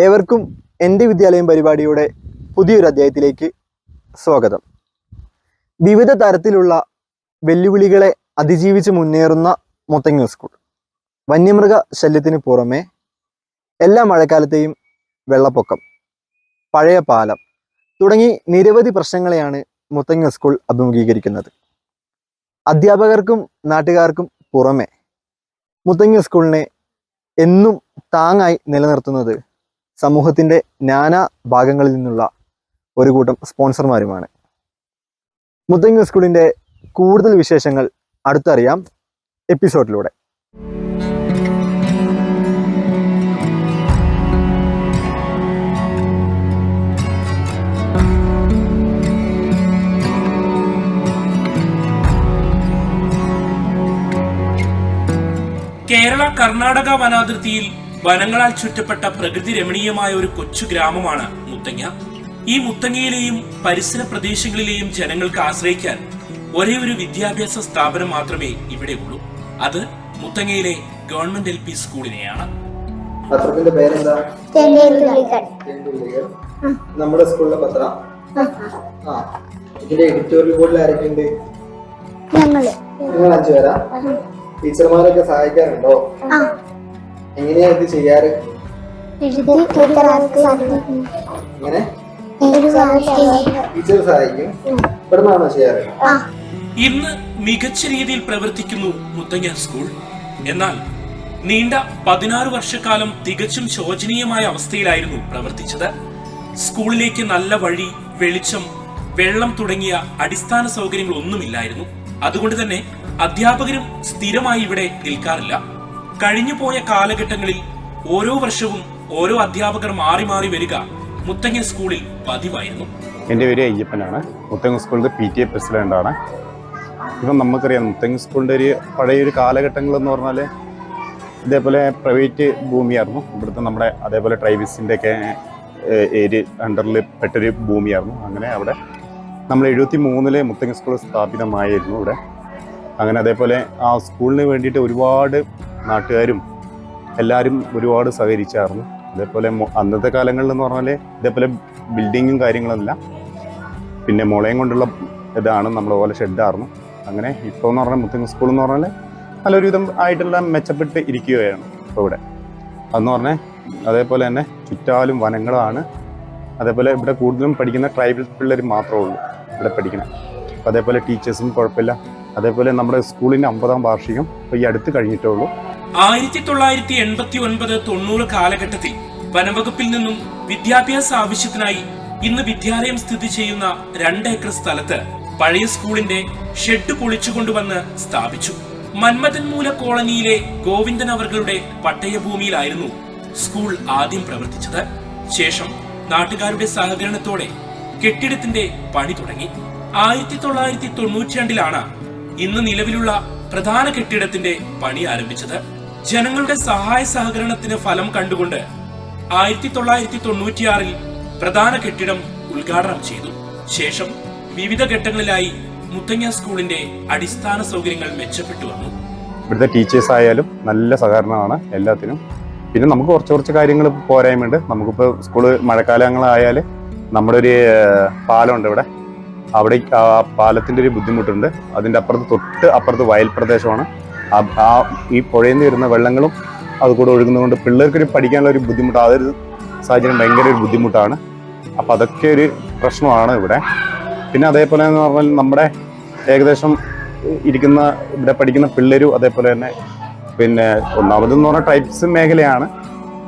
ഏവർക്കും എന്റെ വിദ്യാലയം പരിപാടിയുടെ പുതിയൊരു അധ്യായത്തിലേക്ക് സ്വാഗതം. വിവിധ തരത്തിലുള്ള വെല്ലുവിളികളെ അതിജീവിച്ച് മുന്നേറുന്ന മുത്തങ്ങ സ്കൂൾ വന്യമൃഗ ശല്യത്തിന് പുറമെ എല്ലാ മഴക്കാലത്തെയും വെള്ളപ്പൊക്കം പഴയ പാലം തുടങ്ങി നിരവധി പ്രശ്നങ്ങളെയാണ് മുത്തങ്ങ സ്കൂൾ അഭിമുഖീകരിക്കുന്നത്. അധ്യാപകർക്കും നാട്ടുകാർക്കും പുറമെ മുത്തങ്ങ സ്കൂളിനെ എന്നും താങ്ങായി നിലനിർത്തുന്നത് സമൂഹത്തിന്റെ നാനാ ഭാഗങ്ങളിൽ നിന്നുള്ള ഒരു കൂട്ടം സ്പോൺസർമാരുമാണ്. മുത്തങ്ങ സ്കൂളിന്റെ കൂടുതൽ വിശേഷങ്ങൾ അടുത്തറിയാം എപ്പിസോഡിലൂടെ. കേരള കർണാടക വനാതിർത്തിയിൽ വനങ്ങളാൽ ചുറ്റപ്പെട്ട പ്രകൃതി രമണീയമായ ഒരു കൊച്ചു ഗ്രാമമാണ് മുത്തങ്ങ. ഈ മുത്തങ്ങയിലെയും പരിസര പ്രദേശങ്ങളിലെയും ജനങ്ങൾക്ക് ആശ്രയിക്കാൻ ഒരേ ഒരു വിദ്യാഭ്യാസ സ്ഥാപനം മാത്രമേ ഇവിടെ ഉള്ളൂ. അത് മുത്തങ്ങയിലെ ഗവൺമെന്റ് എൽ പി സ്കൂളിനെയാണ്. പത്രത്തിന്റെ പേരെന്താ? നമ്മുടെ സ്കൂളിലെ പത്ര? ആ. ഇതിന്റെ എഡിറ്റോറിയൽ ബോർഡിൽ ആരൊക്കെയുണ്ട്? ഞങ്ങൾ. നിങ്ങൾ അഞ്ചു പേരാ. ടീച്ചർമാരൊക്കെ സഹായിക്കാറുണ്ടോ? ആ. എങ്ങനെയാ ഇത് ചെയ്യാറ്? ഇങ്ങനെ ടീച്ചർ സഹായിക്കും. ചെയ്യാറ്? ഇന്ന് മികച്ച രീതിയിൽ പ്രവർത്തിക്കുന്നു മുത്തങ്ങ സ്കൂൾ. എന്നാൽ നീണ്ട പതിനാറ് വർഷക്കാലം തികച്ചും ശോചനീയമായ അവസ്ഥയിലായിരുന്നു പ്രവർത്തിച്ചത്. സ്കൂളിലേക്ക് നല്ല വഴി വെളിച്ചം വെള്ളം തുടങ്ങിയ അടിസ്ഥാന സൗകര്യങ്ങൾ സൗകര്യങ്ങളൊന്നുമില്ലായിരുന്നു. അതുകൊണ്ട് തന്നെ അധ്യാപകരും സ്ഥിരമായി ഇവിടെ നിൽക്കാറില്ല. കഴിഞ്ഞുപോയ കാലഘട്ടങ്ങളിൽ ഓരോ വർഷവും ഓരോ അധ്യാപകർ മാറി മാറി വരിക മുത്തങ്ങ സ്കൂളിൽ പതിവായിരുന്നു. എന്റെ പേര് അയ്യപ്പനാണ്. മുത്തങ്ങ സ്കൂളിന്റെ പി ടി എ പ്രസിഡന്റാണ് ഇപ്പം നമുക്കറിയാം മുത്തങ്ങ സ്കൂളിന്റെ ഒരു പഴയൊരു കാലഘട്ടങ്ങളെന്ന് പറഞ്ഞാൽ ഇതേപോലെ പ്രൈവറ്റ് ഭൂമിയായിരുന്നു. ഇവിടുത്തെ നമ്മുടെ അതേപോലെ ട്രൈബൽസിന്റെ ഒക്കെ ഏരിയ അണ്ടറിൽ പെട്ടൊരു ഭൂമിയായിരുന്നു. അങ്ങനെ അവിടെ നമ്മൾ എഴുപത്തി മൂന്നിലെ മുത്തങ്ങ സ്കൂൾ സ്ഥാപിതമായിരുന്നു ഇവിടെ. അങ്ങനെ അതേപോലെ ആ സ്കൂളിന് വേണ്ടിയിട്ട് ഒരുപാട് നാട്ടുകാരും എല്ലാവരും ഒരുപാട് സഹകരിച്ചായിരുന്നു അതേപോലെ അന്നത്തെ കാലങ്ങളിൽ എന്ന് പറഞ്ഞാൽ ഇതേപോലെ ബിൽഡിങ്ങും കാര്യങ്ങളല്ല. പിന്നെ മുളയും കൊണ്ടുള്ള ഇതാണ് നമ്മൾ ഓല ഷെഡായിരുന്നു അങ്ങനെ ഇപ്പോൾ എന്ന് പറഞ്ഞാൽ മുത്തങ്ങ സ്കൂൾ എന്ന് പറഞ്ഞാൽ നല്ലൊരുവിധം ആയിട്ടുള്ള മെച്ചപ്പെട്ട് ഇരിക്കുകയാണ് ഇപ്പോൾ ഇവിടെ. അതെന്ന് പറഞ്ഞാൽ അതേപോലെ തന്നെ ചുറ്റാലും വനങ്ങളാണ്. അതേപോലെ ഇവിടെ കൂടുതലും പഠിക്കുന്ന ട്രൈബൽ പിള്ളേർ മാത്രമേ ഉള്ളൂ ഇവിടെ പഠിക്കണം. അപ്പോൾ അതേപോലെ ടീച്ചേഴ്സും കുഴപ്പമില്ല. അതേപോലെ നമ്മുടെ സ്കൂളിന്റെ അമ്പതാം വാർഷികം ഇപ്പോൾ ഈ അടുത്ത് കഴിഞ്ഞിട്ടേ ഉള്ളൂ. ആയിരത്തി തൊള്ളായിരത്തി എൺപത്തി ഒൻപത് തൊണ്ണൂറ് കാലഘട്ടത്തിൽ വനംവകുപ്പിൽ നിന്നും വിദ്യാഭ്യാസ ആവശ്യത്തിനായി ഇന്ന് വിദ്യാലയം സ്ഥിതി ചെയ്യുന്ന രണ്ട് ഏക്കർ സ്ഥലത്ത് പഴയ സ്കൂളിന്റെ ഷെഡ് പൊളിച്ചുകൊണ്ടുവന്ന് സ്ഥാപിച്ചു. മന്മഥൻമൂല കോളനിയിലെ ഗോവിന്ദൻ അവർകളുടെ പട്ടയഭൂമിയിലായിരുന്നു സ്കൂൾ ആദ്യം പ്രവർത്തിച്ചത്. ശേഷം നാട്ടുകാരുടെ സഹകരണത്തോടെ കെട്ടിടത്തിന്റെ പണി തുടങ്ങി. ആയിരത്തി തൊള്ളായിരത്തി തൊണ്ണൂറ്റി രണ്ടിലാണ് ഇന്ന് നിലവിലുള്ള പ്രധാന കെട്ടിടത്തിന്റെ പണി ആരംഭിച്ചത്. ജനങ്ങളുടെ സഹായ സഹകരണത്തിന് ഫലം കണ്ടുകൊണ്ട് ആയിരത്തി തൊള്ളായിരത്തി തൊണ്ണൂറ്റിയാറിൽ പ്രധാന കെട്ടിടം ഉദ്ഘാടനം ചെയ്തു. ശേഷം വിവിധ ഘട്ടങ്ങളിലായി മുത്തങ്ങ സ്കൂളിന്റെ അടിസ്ഥാന സൗകര്യങ്ങൾ മെച്ചപ്പെട്ടു വന്നു. ഇവിടുത്തെ ടീച്ചേഴ്സ് ആയാലും നല്ല സഹകരണമാണ് എല്ലാത്തിനും. പിന്നെ നമുക്ക് കുറച്ച് കുറച്ച് കാര്യങ്ങൾ പോരായ്മയുണ്ട്. നമുക്കിപ്പോൾ സ്കൂൾ മഴക്കാലങ്ങളായാൽ നമ്മുടെ ഒരു പാലമുണ്ട് ഇവിടെ. അവിടെ ആ പാലത്തിന്റെ ഒരു ബുദ്ധിമുട്ടുണ്ട്. അതിന്റെ അപ്പുറത്ത് തൊട്ട് അപ്പുറത്ത് വയൽ പ്രദേശമാണ്. ആ- ഈ പുഴയിൽ നിന്ന് വരുന്ന വെള്ളങ്ങളും അതുകൂടെ ഒഴുകുന്നതുകൊണ്ട് പിള്ളേർക്കൊരു പഠിക്കാനുള്ള ഒരു ബുദ്ധിമുട്ട് അതൊരു സാഹചര്യം ഭയങ്കര ഒരു ബുദ്ധിമുട്ടാണ്. അപ്പോൾ അതൊക്കെ ഒരു പ്രശ്നമാണ് ഇവിടെ. പിന്നെ അതേപോലെ എന്ന് പറഞ്ഞാൽ നമ്മുടെ ഏകദേശം ഇരിക്കുന്ന ഇവിടെ പഠിക്കുന്ന പിള്ളേരും അതേപോലെ തന്നെ പിന്നെ ഒന്നാമതെന്ന് പറഞ്ഞാൽ ടൈപ്സ് മേഖലയാണ്.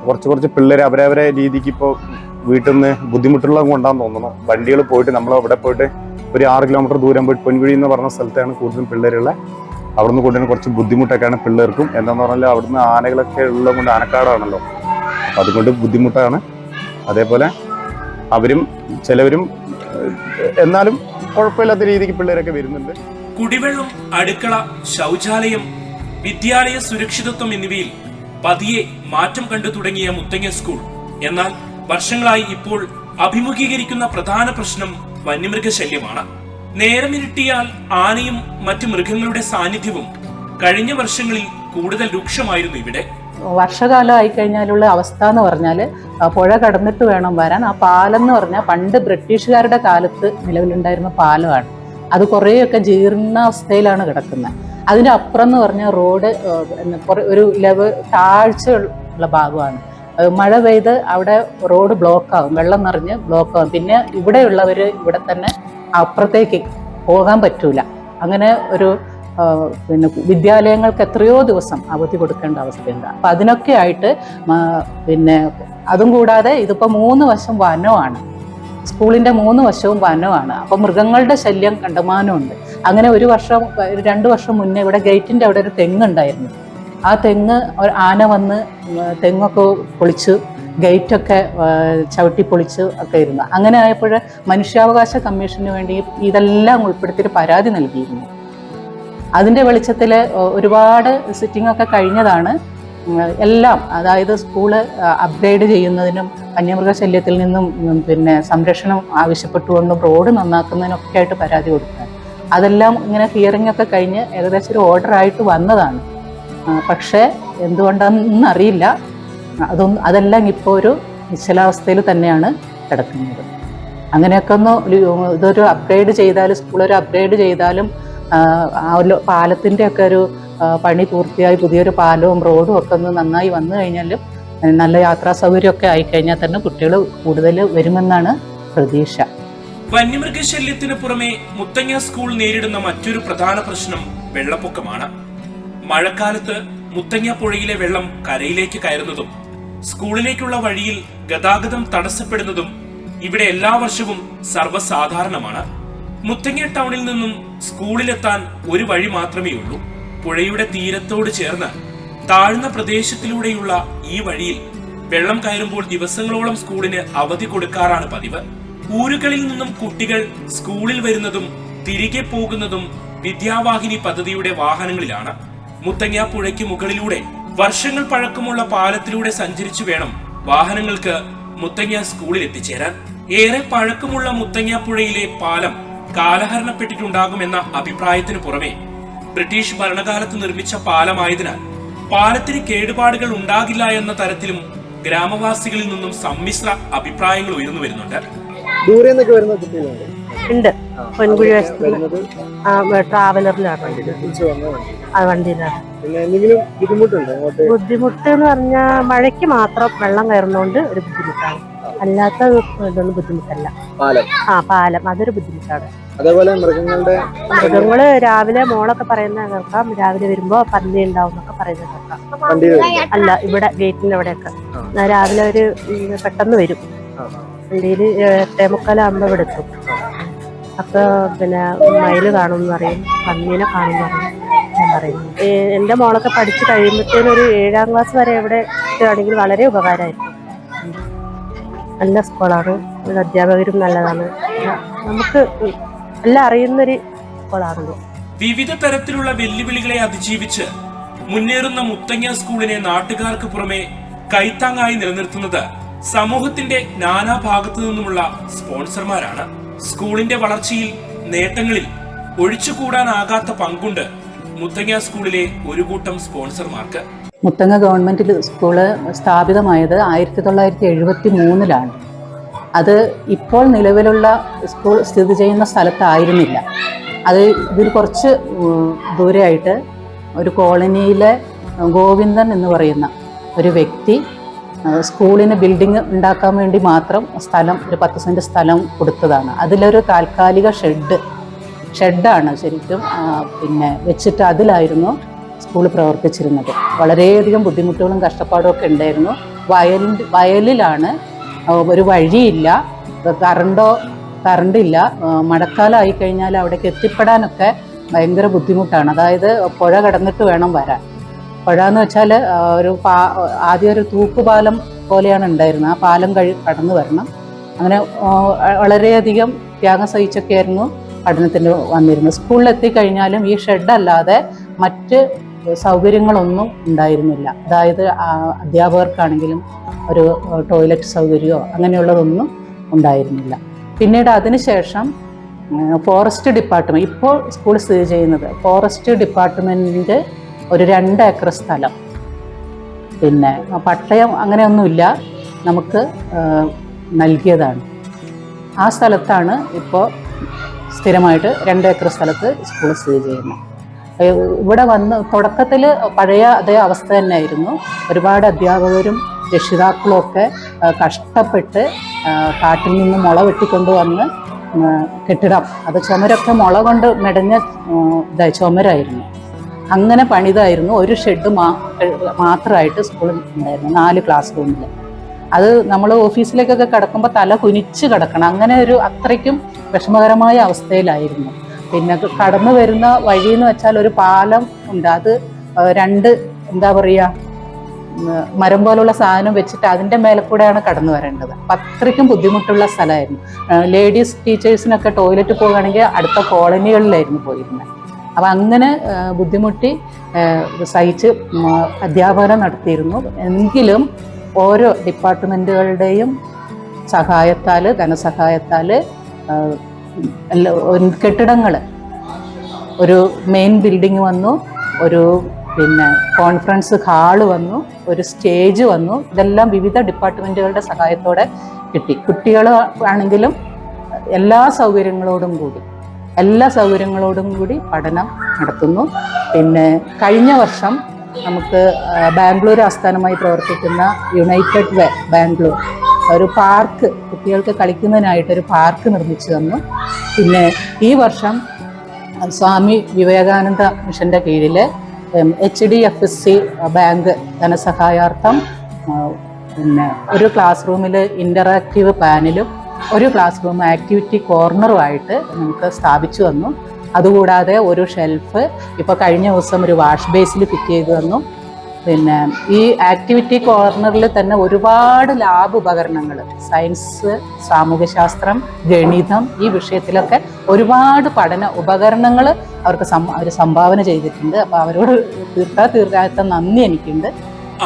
കുറച്ച് കുറച്ച് പിള്ളേർ അവരവരെ രീതിക്ക് ഇപ്പോൾ വീട്ടിൽ നിന്ന് ബുദ്ധിമുട്ടുള്ളത് കൊണ്ടാന്ന് തോന്നുന്നു. വണ്ടികൾ പോയിട്ട് നമ്മൾ അവിടെ പോയിട്ട് ഒരു ആറ് കിലോമീറ്റർ ദൂരം പോയിട്ട് പൊൻകുഴി എന്ന് പറഞ്ഞ സ്ഥലത്താണ് കൂടുതലും പിള്ളേരുള്ളത്. അവിടുന്ന് കൊണ്ടുവരുന്ന കുറച്ച് ബുദ്ധിമുട്ടൊക്കെയാണ് പിള്ളേർക്കും. എന്താന്ന് പറഞ്ഞാൽ അവിടുന്ന് ആനകളൊക്കെ ഉള്ളത് കൊണ്ട് ആനക്കാടാണല്ലോ. അതുകൊണ്ട് ബുദ്ധിമുട്ടാണ്. അതേപോലെ അവരും ചിലവരും എന്നാലും കുഴപ്പമില്ലാത്ത രീതിക്ക് പിള്ളേരൊക്കെ വരുന്നുണ്ട്. കുടിവെള്ളം അടുക്കള ശൗചാലയം വിദ്യാലയ സുരക്ഷിതത്വം എന്നിവയിൽ പതിയെ മാറ്റം കണ്ടു തുടങ്ങിയ മുത്തങ്ങ സ്കൂൾ. എന്നാൽ വർഷങ്ങളായി ഇപ്പോൾ അഭിമുഖീകരിക്കുന്ന പ്രധാന പ്രശ്നം വന്യമൃഗശല്യമാണ്. നേരമിരുട്ടിയാൽ ആനയും മറ്റു മൃഗങ്ങളുടെ സാന്നിധ്യവും കഴിഞ്ഞ വർഷങ്ങളിൽ കൂടുതൽ രൂക്ഷമായിരുന്നു ഇവിടെ. വർഷകാലം ആയിക്കഴിഞ്ഞാലുള്ള അവസ്ഥ എന്ന് പറഞ്ഞാൽ പുഴ കടന്നിട്ട് വേണം വരാൻ. ആ പാലം എന്ന് പറഞ്ഞാൽ പണ്ട് ബ്രിട്ടീഷുകാരുടെ കാലത്ത് നിലവിലുണ്ടായിരുന്ന പാലമാണ് അത് കുറേയൊക്കെ ജീർണാവസ്ഥയിലാണ് കിടക്കുന്നത്. അതിന്റെ അപ്പുറം എന്ന് പറഞ്ഞാൽ റോഡ് ഒരു ലെവൽ താഴ്ചയുള്ള ഭാഗമാണ്. മഴ പെയ്ത് അവിടെ റോഡ് ബ്ലോക്ക് ആവും വെള്ളം നിറഞ്ഞ് ബ്ലോക്ക് ആവും പിന്നെ ഇവിടെയുള്ളവർ ഇവിടെ തന്നെ അപ്പുറത്തേക്ക് പോകാൻ പറ്റൂല. അങ്ങനെ ഒരു പിന്നെ വിദ്യാലയങ്ങൾക്ക് എത്രയോ ദിവസം അവധി കൊടുക്കേണ്ട അവസ്ഥയുണ്ട് അപ്പം അതിനൊക്കെ ആയിട്ട് പിന്നെ അതും കൂടാതെ ഇതിപ്പോൾ മൂന്ന് വശം വനമാണ്. സ്കൂളിന്റെ മൂന്ന് വശവും വനമാണ്. അപ്പോൾ മൃഗങ്ങളുടെ ശല്യം കണ്ടമാനമുണ്ട്. അങ്ങനെ ഒരു വർഷം രണ്ട് വർഷം മുന്നേ ഇവിടെ ഗേറ്റിന്റെ അവിടെ ഒരു തെങ്ങുണ്ടായിരുന്നു ആ തെങ്ങ് ആന വന്ന് തെങ്ങൊക്കെ പൊളിച്ചു ഗേറ്റൊക്കെ ചവിട്ടി പൊളിച്ച് ഒക്കെ ഇരുന്നു. അങ്ങനെ ആയപ്പോൾ മനുഷ്യാവകാശ കമ്മീഷന് വേണ്ടി ഇതെല്ലാം ഉൾപ്പെടുത്തിയിട്ട് പരാതി നൽകിയിരുന്നു. അതിന്റെ വെളിച്ചത്തിൽ ഒരുപാട് സിറ്റിംഗ് ഒക്കെ കഴിഞ്ഞതാണ്. എല്ലാം അതായത് സ്കൂൾ അപ്ഗ്രേഡ് ചെയ്യുന്നതിനും വന്യമൃഗശല്യത്തിൽ നിന്നും പിന്നെ സംരക്ഷണം ആവശ്യപ്പെട്ടുകൊണ്ടും റോഡ് നന്നാക്കുന്നതിനൊക്കെ ആയിട്ട് പരാതി കൊടുക്കുക അതെല്ലാം ഇങ്ങനെ ഹിയറിംഗ് ഒക്കെ കഴിഞ്ഞ് ഏകദേശം ഒരു ഓർഡർ ആയിട്ട് വന്നതാണ്. പക്ഷേ എന്തുകൊണ്ടാണെന്ന് അറിയില്ല അതൊന്നും അതെല്ലാം ഇപ്പോൾ ഒരു നിശ്ചലാവസ്ഥയിൽ തന്നെയാണ് കിടക്കുന്നത്. അങ്ങനെയൊക്കെ ഒന്ന് ഇതൊരു അപ്ഗ്രേഡ് ചെയ്താൽ സ്കൂളൊരു അപ്ഗ്രേഡ് ചെയ്താലും ആ, പാലത്തിന്റെ ഒക്കെ ഒരു പണി പൂർത്തിയായി പുതിയൊരു പാലവും റോഡും ഒക്കെ ഒന്ന് നന്നായി വന്നു കഴിഞ്ഞാലും നല്ല യാത്രാ സൗകര്യമൊക്കെ ആയിക്കഴിഞ്ഞാൽ തന്നെ കുട്ടികൾ കൂടുതൽ വരുമെന്നാണ് പ്രതീക്ഷ. വന്യമൃഗശല്യത്തിന് പുറമെ മുത്തങ്ങ സ്കൂൾ നേരിടുന്ന മറ്റൊരു പ്രധാന പ്രശ്നം വെള്ളപ്പൊക്കമാണ്. മഴക്കാലത്ത് മുത്തങ്ങ പുഴയിലെ വെള്ളം കരയിലേക്ക് കയറുന്നതും സ്കൂളിലേക്കുള്ള വഴിയിൽ ഗതാഗതം തടസ്സപ്പെടുന്നതും ഇവിടെ എല്ലാ വർഷവും സർവസാധാരണമാണ്. മുത്തങ്ങ ടൗണിൽ നിന്നും സ്കൂളിലെത്താൻ ഒരു വഴി മാത്രമേ ഉള്ളൂ. പുഴയുടെ തീരത്തോട് ചേർന്ന് താഴ്ന്ന പ്രദേശത്തിലൂടെയുള്ള ഈ വഴിയിൽ വെള്ളം കയറുമ്പോൾ ദിവസങ്ങളോളം സ്കൂളിന് അവധി കൊടുക്കാറാണ് പതിവ്. ഊരുകളിൽ നിന്നും കുട്ടികൾ സ്കൂളിൽ വരുന്നതും തിരികെ പോകുന്നതും വിദ്യാവാഹിനി പദ്ധതിയുടെ വാഹനങ്ങളിലാണ്. മുത്തങ്ങ പുഴയ്ക്ക് മുകളിലൂടെ വർഷങ്ങൾ പഴക്കമുള്ള പാലത്തിലൂടെ സഞ്ചരിച്ചു വേണം വാഹനങ്ങൾക്ക് മുത്തങ്ങ സ്കൂളിൽ എത്തിച്ചേരാൻ. ഏറെ പഴക്കമുള്ള മുത്തങ്ങ പുഴയിലെ പാലം കാലഹരണപ്പെട്ടിട്ടുണ്ടാകുമെന്ന അഭിപ്രായത്തിന് പുറമെ ബ്രിട്ടീഷ് ഭരണകാലത്ത് നിർമ്മിച്ച പാലമായതിനാൽ പാലത്തിന് കേടുപാടുകൾ ഉണ്ടാകില്ല എന്ന തരത്തിലും ഗ്രാമവാസികളിൽ നിന്നും സമ്മിശ്ര അഭിപ്രായങ്ങൾ ഉയർന്നു വരുന്നുണ്ട്. ദൂരെ നിന്നൊക്കെ വരുന്ന കുട്ടികളുണ്ട്. ഉണ്ട്. പൊൻകുഴി വശത്ത്. ട്രാവലറിലാണ് വണ്ടിയിലാണ്. ബുദ്ധിമുട്ട് എന്ന് പറഞ്ഞാൽ മഴയ്ക്ക് മാത്രം വെള്ളം കയറുന്നോണ്ട് ഒരു ബുദ്ധിമുട്ടാണ്. അല്ലാത്ത ഇതൊന്നും ബുദ്ധിമുട്ടല്ല. ആ പാലം. അതൊരു ബുദ്ധിമുട്ടാണ്. അതേപോലെ മൃഗങ്ങളുടെ മൃഗങ്ങൾ രാവിലെ മോളൊക്കെ പറയുന്ന കേൾക്കാം. രാവിലെ വരുമ്പോ പന്നി ഉണ്ടാവും എന്നൊക്കെ പറയുന്നത് കേൾക്കാം. അല്ല ഇവിടെ ഗേറ്റിന്റെ അവിടെയൊക്കെ രാവിലെ ഒരു പെട്ടെന്ന് വരും. വണ്ടിയിൽ എട്ടേ മുക്കാലാകുമ്പോ ഇവിടെ എത്തും. അപ്പൊ പിന്നെ മയിൽ കാണുമെന്ന് പറയും പന്നീനെ കാണുമെന്ന് പറയും ഞാൻ പറയുന്നു എന്റെ മോളൊക്കെ പഠിച്ച് കഴിയുമ്പോഴത്തേനും ഒരു ഏഴാം ക്ലാസ് വരെ ഇവിടെ കിട്ടുകയാണെങ്കിൽ വളരെ ഉപകാരമായിരിക്കും. നല്ല സ്കൂളാണ് അധ്യാപകരും നല്ലതാണ്. നമുക്ക് എല്ലാം അറിയുന്നൊരു സ്കൂളാണല്ലോ വിവിധ തരത്തിലുള്ള വെല്ലുവിളികളെ അതിജീവിച്ച് മുന്നേറുന്ന മുത്തങ്ങ സ്കൂളിനെ നാട്ടുകാർക്ക് പുറമെ കൈത്താങ്ങായി നിലനിർത്തുന്നത് സമൂഹത്തിന്റെ നാനാഭാഗത്തു നിന്നുമുള്ള സ്പോൺസർമാരാണ്. സ്കൂളിന്റെ വളർച്ചയിൽ നേട്ടങ്ങളിൽ ഒഴിച്ചുകൂടാനാകാത്ത പങ്കുണ്ട് മുത്തങ്ങ സ്കൂളിലെ ഒരു കൂട്ടം സ്പോൺസർമാർക്ക്. മുത്തങ്ങ ഗവൺമെന്റ് സ്കൂൾ സ്ഥാപിതമായത് ആയിരത്തി തൊള്ളായിരത്തി എഴുപത്തി മൂന്നിലാണ് അത് ഇപ്പോൾ നിലവിലുള്ള സ്കൂൾ സ്ഥിതി ചെയ്യുന്ന സ്ഥലത്തായിരുന്നില്ല. അത് ഇതിൽ കുറച്ച് ദൂരെയായിട്ട് ഒരു കോളനിയിലെ ഗോവിന്ദൻ എന്ന് പറയുന്ന ഒരു വ്യക്തി സ്കൂളിന് ബിൽഡിംഗ് ഉണ്ടാക്കാൻ വേണ്ടി മാത്രം സ്ഥലം ഒരു പത്ത് സെന്റ് സ്ഥലം കൊടുത്തതാണ്. അതിലൊരു താൽക്കാലിക ഷെഡ് ഷെഡാണ് ശരിക്കും പിന്നെ വെച്ചിട്ട് അതിലായിരുന്നു സ്കൂൾ പ്രവർത്തിച്ചിരുന്നത്. വളരെയധികം ബുദ്ധിമുട്ടുകളും കഷ്ടപ്പാടും ഒക്കെ ഉണ്ടായിരുന്നു. വയലിന്റെ വയലിലാണ് ഒരു വഴിയില്ല കറണ്ടോ കറണ്ടില്ല. മഴക്കാലം ആയി കഴിഞ്ഞാൽ അവിടേക്ക് എത്തിപ്പെടാനൊക്കെ ഭയങ്കര ബുദ്ധിമുട്ടാണ്. അതായത് പുഴ കടന്നിട്ട് വേണം വരാൻ. പുഴ എന്ന് വെച്ചാൽ ഒരു പാ ആദ്യം ഒരു തൂക്കുപാലം പോലെയാണ് ഉണ്ടായിരുന്നത്. ആ പാലം കഴി കടന്നു വരണം. അങ്ങനെ വളരെയധികം ത്യാഗം സഹിച്ചൊക്കെ ആയിരുന്നു പഠനത്തിന് വന്നിരുന്നത്. സ്കൂളിൽ എത്തിക്കഴിഞ്ഞാലും ഈ ഷെഡല്ലാതെ മറ്റ് സൗകര്യങ്ങളൊന്നും ഉണ്ടായിരുന്നില്ല. അതായത് അധ്യാപകർക്കാണെങ്കിലും ഒരു ടോയ്ലറ്റ് സൗകര്യമോ അങ്ങനെയുള്ളതൊന്നും ഉണ്ടായിരുന്നില്ല. പിന്നീട് അതിനുശേഷം ഫോറസ്റ്റ് ഡിപ്പാർട്ട്മെന്റ് ഇപ്പോൾ സ്കൂൾ സ്ഥിതി ചെയ്യുന്നത് ഫോറസ്റ്റ് ഡിപ്പാർട്ട്മെന്റിന്റെ ഒരു രണ്ട് ഏക്കർ സ്ഥലം. പിന്നെ പട്ടയം അങ്ങനെയൊന്നുമില്ല. നമുക്ക് നൽകിയതാണ്. ആ സ്ഥലത്താണ് ഇപ്പോൾ സ്ഥിരമായിട്ട് രണ്ട് ഏക്കർ സ്ഥലത്ത് സ്കൂൾ സ്ഥിതി ചെയ്യുന്നത്. ഇവിടെ വന്ന് തുടക്കത്തിൽ പഴയ അതേ അവസ്ഥ തന്നെയായിരുന്നു. ഒരുപാട് അധ്യാപകരും രക്ഷിതാക്കളും ഒക്കെ കഷ്ടപ്പെട്ട് കാട്ടിൽ നിന്ന് മുള വെട്ടിക്കൊണ്ട് വന്ന് കെട്ടിടം. അത് ചുമരൊക്കെ മുള കൊണ്ട് മെടഞ്ഞ ചുമരായിരുന്നു. അങ്ങനെ പണിതായിരുന്നു. ഒരു ഷെഡ് മാ മാത്രമായിട്ട് സ്കൂളിൽ ഉണ്ടായിരുന്നു. നാല് ക്ലാസ് റൂമിൽ അത് നമ്മൾ ഓഫീസിലേക്കൊക്കെ കിടക്കുമ്പോൾ തല കുനിച്ച് കിടക്കണം. അങ്ങനെ ഒരു അത്രയ്ക്കും വിഷമകരമായ അവസ്ഥയിലായിരുന്നു. പിന്നെ കടന്നു വരുന്ന വഴി എന്ന് വെച്ചാൽ ഒരു പാലം ഉണ്ട്. അത് രണ്ട് എന്താ പറയുക മരം പോലുള്ള സാധനം വെച്ചിട്ട് അതിന്റെ മേലെ കൂടെയാണ് കടന്നു വരേണ്ടത്. അപ്പം അത്രയ്ക്കും ബുദ്ധിമുട്ടുള്ള സ്ഥലമായിരുന്നു. ലേഡീസ് ടീച്ചേഴ്സിനൊക്കെ ടോയ്ലറ്റ് പോകുകയാണെങ്കിൽ അടുത്ത കോളനികളിലായിരുന്നു പോയിരുന്നത് അപ്പം അങ്ങനെ ബുദ്ധിമുട്ടി സഹിച്ച് അധ്യാപനം നടത്തിയിരുന്നു. എങ്കിലും ഓരോ ഡിപ്പാർട്ട്മെന്റുകളുടെയും സഹായത്താൽ ധനസഹായത്താൽ കെട്ടിടങ്ങൾ ഒരു മെയിൻ ബിൽഡിംഗ് വന്നു ഒരു പിന്നെ കോൺഫറൻസ് ഹാൾ വന്നു ഒരു സ്റ്റേജ് വന്നു. ഇതെല്ലാം വിവിധ ഡിപ്പാർട്ട്മെന്റുകളുടെ സഹായത്തോടെ കിട്ടി. കുട്ടികൾ ആണെങ്കിലും എല്ലാ സൗകര്യങ്ങളോടും കൂടി. എല്ലാ സൗകര്യങ്ങളോടും കൂടി പഠനം നടത്തുന്നു. പിന്നെ കഴിഞ്ഞ വർഷം നമുക്ക് ബാംഗ്ലൂർ ആസ്ഥാനമായി പ്രവർത്തിക്കുന്ന യുണൈറ്റഡ് വേ ബാംഗ്ലൂർ ഒരു പാർക്ക് കുട്ടികൾക്ക് കളിക്കുന്നതിനായിട്ട് ഒരു പാർക്ക് നിർമ്മിച്ചു തന്നു. പിന്നെ ഈ വർഷം സ്വാമി വിവേകാനന്ദ മിഷന്റെ കീഴിൽ H D F S C bank ധനസഹായാർത്ഥം പിന്നെ ഒരു ക്ലാസ് റൂമിൽ ഇന്ററാക്റ്റീവ് പാനലും ഒരു ക്ലാസ് റൂം ആക്ടിവിറ്റി കോർണറുമായിട്ട് നമുക്ക് സ്ഥാപിച്ചു തന്നു. അതുകൂടാതെ ഒരു ഷെൽഫ് ഇപ്പോൾ കഴിഞ്ഞ ദിവസം ഒരു വാഷ് ബേസിൽ ഫിറ്റ് ചെയ്തു തന്നു. പിന്നെ ഈ ആക്ടിവിറ്റി കോർണറിൽ തന്നെ ഒരുപാട് ലാബ് ഉപകരണങ്ങൾ സയൻസ് സാമൂഹ്യശാസ്ത്രം ഗണിതം ഈ വിഷയത്തിലൊക്കെ ഒരുപാട് പഠന ഉപകരണങ്ങൾ അവർക്ക് അവർ സംഭാവന ചെയ്തിട്ടുണ്ട്. അപ്പോൾ അവരോട് തീർത്താ തീർക്കാത്ത നന്ദി എനിക്കുണ്ട്.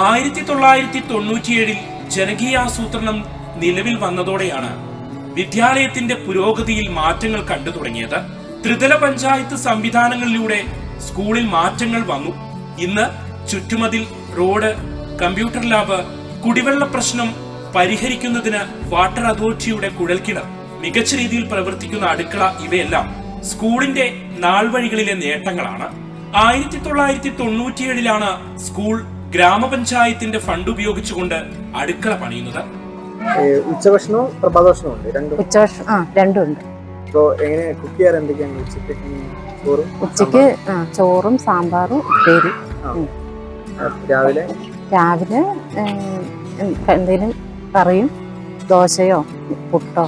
ആയിരത്തി തൊള്ളായിരത്തി തൊണ്ണൂറ്റിയേഴിൽ ജനകീയാസൂത്രണം നിലവിൽ വന്നതോടെയാണ് വിദ്യാലയത്തിന്റെ പുരോഗതിയിൽ മാറ്റങ്ങൾ കണ്ടു തുടങ്ങിയത്. ത്രിതല പഞ്ചായത്ത് സംവിധാനങ്ങളിലൂടെ സ്കൂളിൽ മാറ്റങ്ങൾ വന്നു. ഇന്ന് ചുറ്റുമതിൽ റോഡ് കമ്പ്യൂട്ടർ ലാബ് കുടിവെള്ള പ്രശ്നം പരിഹരിക്കുന്നതിന് വാട്ടർ അതോറിറ്റിയുടെ കുഴൽക്കിണർ മികച്ച രീതിയിൽ പ്രവർത്തിക്കുന്ന അടുക്കള ഇവയെല്ലാം സ്കൂളിന്റെ നാൾവഴികളിലെ നേട്ടങ്ങളാണ്. ആയിരത്തി തൊള്ളായിരത്തി തൊണ്ണൂറ്റിയേഴിലാണ് സ്കൂൾ ഗ്രാമപഞ്ചായത്തിന്റെ ഫണ്ട് ഉപയോഗിച്ചുകൊണ്ട് അടുക്കള പണിയുന്നത്. ഉച്ചഭക്ഷണവും പ്രഭാതഭക്ഷണവും ഉണ്ട്. രണ്ടും. ഉച്ചഭക്ഷണം ആ രണ്ടും ഉണ്ട്. ഇപ്പോ എങ്ങനെ കുക്ക് ചെയ്യാറ് എന്തൊക്കെയാണ് ഉച്ചയ്ക്ക് ചോറും ഉച്ചയ്ക്ക് ആ ചോറും സാമ്പാറും ഉപ്പേരി. ആ, രാവിലെ? രാവിലെ എന്തെങ്കിലും കറിയും ദോശയോ പുട്ടോ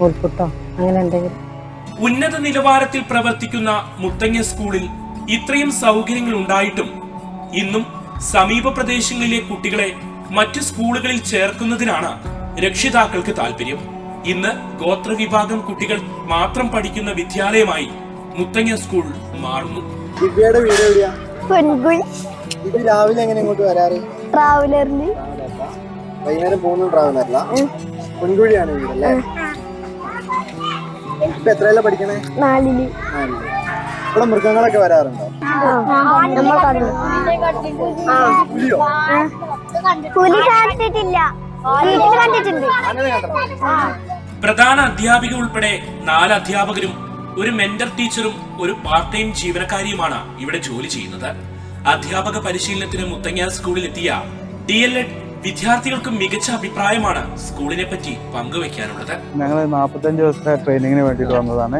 നൂൽപുട്ടോ അങ്ങനെ എന്തെങ്കിലും. ഉന്നത നിലവാരത്തിൽ പ്രവർത്തിക്കുന്ന മുത്തങ്ങ സ്കൂളിൽ ഇത്രയും സൗകര്യങ്ങൾ ഉണ്ടായിട്ടും ഇന്നും സമീപ പ്രദേശങ്ങളിലെ കുട്ടികളെ മറ്റു സ്കൂളുകളിൽ ചേർക്കുന്നതിനാണ് രക്ഷിതാക്കൾക്ക് താല്പര്യം ഇന്ന് ഗോത്രവിഭാഗം കുട്ടികൾ മാത്രം പഠിക്കുന്ന വിദ്യാലയമായി മുത്തങ്ങ സ്കൂൾ മാറുന്നു. ദിവ്യയുടെ വീട് എവിടെയാ? ഇത് രാവിലെ എങ്ങനെ ഇങ്ങോട്ട് വരാറ്? ട്രാവലറിന് വൈകുന്നേരം പോകുന്ന ട്രാവലല്ല പൊൻകുഴിയാണ് വീടല്ലേ ഇപ്പൊ എത്രയല്ല പഠിക്കണേ? നാലിൽ. ഇവിടെ മൃഗങ്ങളൊക്കെ വരാറുണ്ടോ? പുലിയോ? പുലി കണ്ടിട്ടില്ല കണ്ടിട്ടുണ്ട്. പ്രധാന അധ്യാപിക ഉൾപ്പെടെ നാല് അധ്യാപകരും ഒരു മെന്റർ ടീച്ചറും ഒരു പാർട്ട് ടൈം ജീവനക്കാരിയുമാണ് ഇവിടെ ജോലി ചെയ്യുന്നത്. അധ്യാപക പരിശീലനത്തിന് മുത്തങ്ങ സ്കൂളിൽ എത്തിയ ഡി എൽ എഡ് വിദ്യാർത്ഥികൾക്ക് മികച്ച അഭിപ്രായമാണ് സ്കൂളിനെ പറ്റി പങ്കുവെക്കാനുള്ളത് ഞങ്ങൾ നാൽപ്പത്തഞ്ച് ദിവസത്തെ ട്രെയിനിങ്ങിന് വേണ്ടിയിട്ട് വന്നതാണ്.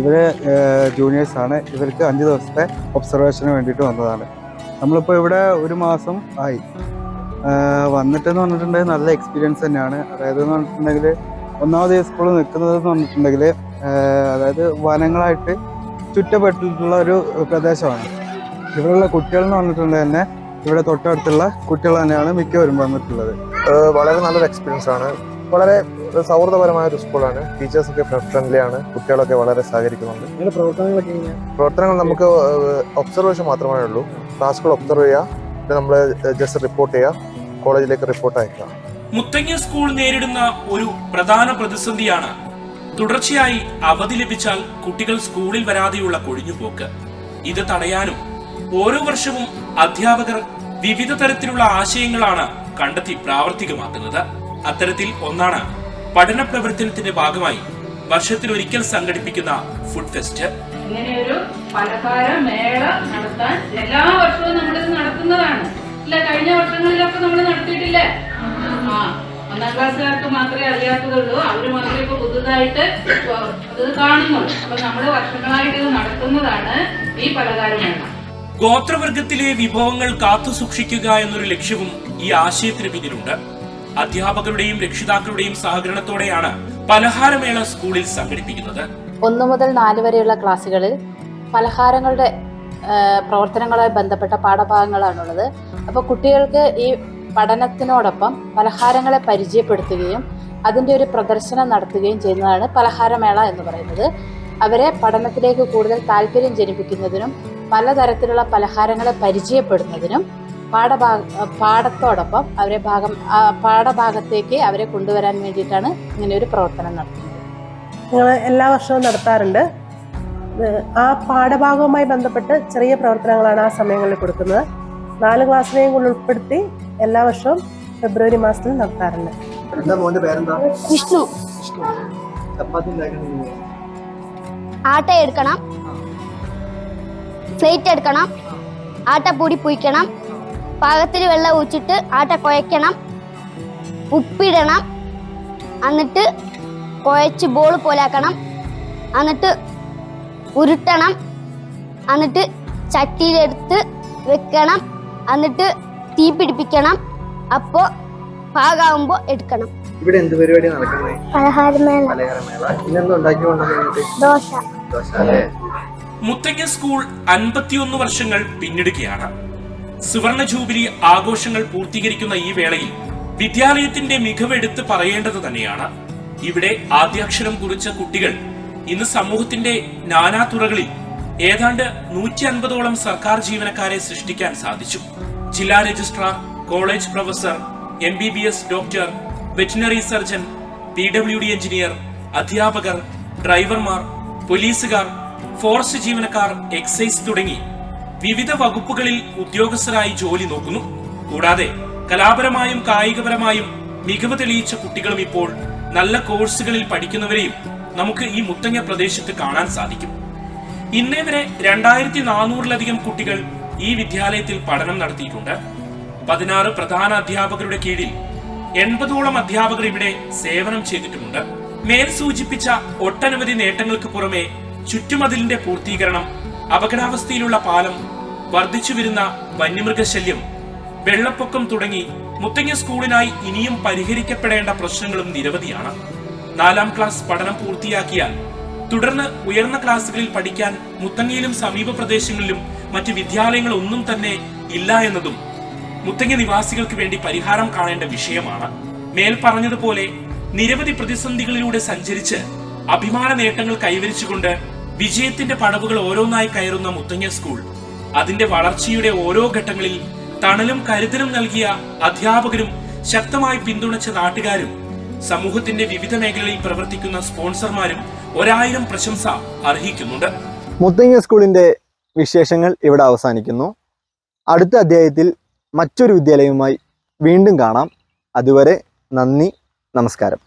ഇവർ ജൂനിയേഴ്സ് ആണ്. ഇവർക്ക് അഞ്ച് ദിവസത്തെ ഒബ്സർവേഷന് വേണ്ടിയിട്ട് വന്നതാണ്. നമ്മളിപ്പോൾ ഇവിടെ ഒരു മാസം ആയി. വന്നിട്ടെന്ന് പറഞ്ഞിട്ടുണ്ടെങ്കിൽ നല്ല എക്സ്പീരിയൻസ് തന്നെയാണ്. അതായത് എന്ന് പറഞ്ഞിട്ടുണ്ടെങ്കിൽ ഒന്നാമത് ഈ സ്കൂൾ നിൽക്കുന്നത് എന്ന് പറഞ്ഞിട്ടുണ്ടെങ്കിൽ അതായത് വനങ്ങളായിട്ട് ചുറ്റപ്പെട്ടിട്ടുള്ള ഒരു പ്രദേശമാണ്. ഇവിടെയുള്ള കുട്ടികൾ എന്ന് പറഞ്ഞിട്ടുണ്ടെങ്കിൽ തന്നെ ഇവിടെ തൊട്ടടുത്തുള്ള കുട്ടികൾ തന്നെയാണ് മിക്കവരും വന്നിട്ടുള്ളത്. വളരെ നല്ലൊരു എക്സ്പീരിയൻസ് ആണ്. വളരെ സൗഹൃദപരമായ ഒരു സ്കൂളാണ് ടീച്ചേഴ്സ് ഒക്കെ ഫ്രണ്ട്ലി ആണ്. കുട്ടികളൊക്കെ വളരെ സഹകരിക്കുന്നുണ്ട്. പ്രവർത്തനങ്ങൾ നമുക്ക് ഒബ്സർവേഷൻ മാത്രമേ ഉള്ളൂ. ക്ലാസ്സുകൾ ഒബ്സർവ് ചെയ്യുക. നമ്മൾ ജസ്റ്റ് റിപ്പോർട്ട് ചെയ്യുക കോളേജിലേക്ക് റിപ്പോർട്ട് അയക്കുക മുത്തങ്ങ സ്കൂൾ നേരിടുന്ന ഒരു പ്രധാന പ്രതിസന്ധിയാണ് തുടർച്ചയായി അവധി ലഭിച്ചാൽ കുട്ടികൾ സ്കൂളിൽ വരാതെയുള്ള കൊഴിഞ്ഞുപോക്ക്. ഇത് തടയാനും ഓരോ വർഷവും അധ്യാപകർ വിവിധ തരത്തിലുള്ള ആശയങ്ങളാണ് കണ്ടെത്തി പ്രാവർത്തികമാക്കുന്നത്. അത്തരത്തിൽ ഒന്നാണ് പഠന പ്രവർത്തനത്തിന്റെ ഭാഗമായി വർഷത്തിലൊരിക്കൽ സംഘടിപ്പിക്കുന്ന ഫുഡ് ഫെസ്റ്റ് ഇങ്ങനെയൊരു പലഹാര മേള നടത്താൻ എല്ലാ വർഷവും നമ്മളിത് നടത്തുന്നതാണ് ഇല്ല കഴിഞ്ഞ വർഷങ്ങളിലൊക്കെ നമ്മൾ നടത്തിയിട്ടില്ലേ? ആ ഒന്നാം ക്ലാസ്സുകാർക്ക് മാത്രമേ അറിയാത്തതുള്ളൂ. അവർ മാത്രമേ ഇപ്പൊ പുതുതായിട്ട് അത് കാണുന്നുള്ളൂ അപ്പൊ നമ്മൾ വർഷങ്ങളായിട്ട് ഇത് നടത്തുന്നതാണ് ഈ പലഹാര മേള. ഗോത്രവർഗത്തിലെ വിഭവങ്ങൾ കാത്തു സൂക്ഷിക്കുക എന്നൊരു ലക്ഷ്യവും ഈ ആശയത്തിന് പിന്നിലുണ്ട്. അധ്യാപകരുടെയും രക്ഷിതാക്കളുടെയും സഹകരണത്തോടെയാണ് പലഹാരമേള സ്കൂളിൽ സംഘടിപ്പിക്കുന്നത്. ഒന്ന് മുതൽ നാല് വരെയുള്ള ക്ലാസ്സുകളിൽ പലഹാരങ്ങളുടെ പ്രവർത്തനങ്ങളുമായി ബന്ധപ്പെട്ട പാഠഭാഗങ്ങളാണുള്ളത്. അപ്പോൾ കുട്ടികൾക്ക് ഈ പഠനത്തിനോടൊപ്പം പലഹാരങ്ങളെ പരിചയപ്പെടുത്തുകയും അതിന്റെ ഒരു പ്രദർശനം നടത്തുകയും ചെയ്യുന്നതാണ് പലഹാരമേള എന്ന് പറയുന്നത്. അവരെ പഠനത്തിലേക്ക് കൂടുതൽ താല്പര്യം ജനിപ്പിക്കുന്നതിനും പലതരത്തിലുള്ള പലഹാരങ്ങളെ പരിചയപ്പെടുന്നതിനും പാഠഭാഗ പാഠത്തോടൊപ്പം അവരെ ഭാഗം പാഠഭാഗത്തേക്ക് അവരെ കൊണ്ടുവരാൻ വേണ്ടിയിട്ടാണ് ഇങ്ങനെ ഒരു പ്രവർത്തനം നടത്തുന്നത്. ഞങ്ങൾ എല്ലാ വർഷവും നടത്താറുണ്ട്. ആ പാഠഭാഗവുമായി ബന്ധപ്പെട്ട് ചെറിയ പ്രവർത്തനങ്ങളാണ് ആ സമയങ്ങളിൽ കൊടുക്കുന്നത്. നാല് ക്ലാസ്സിനെയും കൂടി ഉൾപ്പെടുത്തി എല്ലാ വർഷവും ഫെബ്രുവരി മാസത്തിൽ നടത്താറുണ്ട്. എന്താ മോന്റെ പേരെന്താ? വിഷ്ണു. ആട്ട എടുക്കണം. പ്ലേറ്റ് എടുക്കണം. ആട്ട പൊടി പൊയ്ക്കണം പാകത്തിൽ വെള്ളം ഒഴിച്ചിട്ട് ആട്ട കുഴയ്ക്കണം. ഉപ്പിടണം. എന്നിട്ട് കുഴച്ച് ബോൾ പോലാക്കണം. എന്നിട്ട് ഉരുട്ടണം. എന്നിട്ട് ചട്ടിയിലെടുത്ത് വെക്കണം. എന്നിട്ട് തീ പിടിപ്പിക്കണം. അപ്പോ പാകാവുമ്പോ എടുക്കണം. ഇവിടെ എന്ത് പരിപാടി നടക്കുന്നത്? ദോശ. ദോശ. അല്ലേ മുത്തങ്ങ സ്കൂൾ അൻപത്തിയൊന്ന് വർഷങ്ങൾ പിന്നിടുകയാണ്. സുവർണ ജൂബിലി ആഘോഷങ്ങൾ പൂർത്തീകരിക്കുന്ന ഈ വേളയിൽ വിദ്യാലയത്തിന്റെ മികവെടുത്ത് പറയേണ്ടത് തന്നെയാണ്. ഇവിടെ ആദ്യാക്ഷരം കുറിച്ച കുട്ടികൾ ഇന്ന് സമൂഹത്തിന്റെ നാനാതുറകളിൽ ഏതാണ്ട് നൂറ്റി അൻപതോളം സർക്കാർ ജീവനക്കാരെ സൃഷ്ടിക്കാൻ സാധിച്ചു. ജില്ലാ registrar college professor M B B S doctor veterinary surgeon P W D engineer അധ്യാപകർ ഡ്രൈവർമാർ പോലീസുകാർ ഫോറസ്റ്റ് ജീവനക്കാർ എക്സൈസ് തുടങ്ങി വിവിധ വകുപ്പുകളിൽ ഉദ്യോഗസ്ഥരായി ജോലി നോക്കുന്നു. കൂടാതെ കലാപരമായും കായികപരമായും മികവ് തെളിയിച്ച കുട്ടികളും ഇപ്പോൾ നല്ല കോഴ്സുകളിൽ പഠിക്കുന്നവരെയും നമുക്ക് ഈ മുത്തങ്ങ പ്രദേശത്ത് കാണാൻ സാധിക്കും. ഇന്നേ വരെ രണ്ടായിരത്തി നാനൂറിലധികം കുട്ടികൾ ഈ വിദ്യാലയത്തിൽ പഠനം നടത്തിയിട്ടുണ്ട്. പതിനാറ് പ്രധാന അധ്യാപകരുടെ കീഴിൽ എൺപതോളം അധ്യാപകർ ഇവിടെ സേവനം ചെയ്തിട്ടുമുണ്ട്. മേൽ സൂചിപ്പിച്ച ഒട്ടനവധി നേട്ടങ്ങൾക്ക് പുറമെ ചുറ്റുമതിലിന്റെ പൂർത്തീകരണം അപകടാവസ്ഥയിലുള്ള പാലം വർദ്ധിച്ചു വരുന്ന വന്യമൃഗശല്യം വെള്ളപ്പൊക്കം തുടങ്ങി മുത്തങ്ങ സ്കൂളിനായി ഇനിയും പരിഹരിക്കപ്പെടേണ്ട പ്രശ്നങ്ങളും നിരവധിയാണ്. നാലാം ക്ലാസ് പഠനം പൂർത്തിയാക്കിയാൽ തുടർന്ന് ഉയർന്ന ക്ലാസ്സുകളിൽ പഠിക്കാൻ മുത്തങ്ങയിലും സമീപ പ്രദേശങ്ങളിലും മറ്റ് വിദ്യാലയങ്ങൾ ഒന്നും തന്നെ ഇല്ല എന്നതും മുത്തങ്ങ നിവാസികൾക്ക് വേണ്ടി പരിഹാരം കാണേണ്ട വിഷയമാണ്. മേൽ പറഞ്ഞതുപോലെ നിരവധി പ്രതിസന്ധികളിലൂടെ സഞ്ചരിച്ച് അഭിമാന നേട്ടങ്ങൾ കൈവരിച്ചുകൊണ്ട് വിജയത്തിന്റെ പടവുകൾ ഓരോന്നായി കയറുന്ന മുത്തങ്ങ സ്കൂൾ അതിന്റെ വളർച്ചയുടെ ഓരോ ഘട്ടങ്ങളിൽ തണലും കരുതലും നൽകിയ അധ്യാപകരും ശക്തമായി പിന്തുണച്ച നാട്ടുകാരും സമൂഹത്തിന്റെ വിവിധ മേഖലകളിൽ പ്രവർത്തിക്കുന്ന സ്പോൺസർമാരും ഒരായിരം പ്രശംസ അർഹിക്കുന്നുണ്ട്. മുത്തങ്ങ സ്കൂളിന്റെ വിശേഷങ്ങൾ ഇവിടെ അവസാനിക്കുന്നു. അടുത്ത അധ്യായത്തിൽ മറ്റൊരു വിദ്യാലയവുമായി വീണ്ടും കാണാം. അതുവരെ നന്ദി നമസ്കാരം.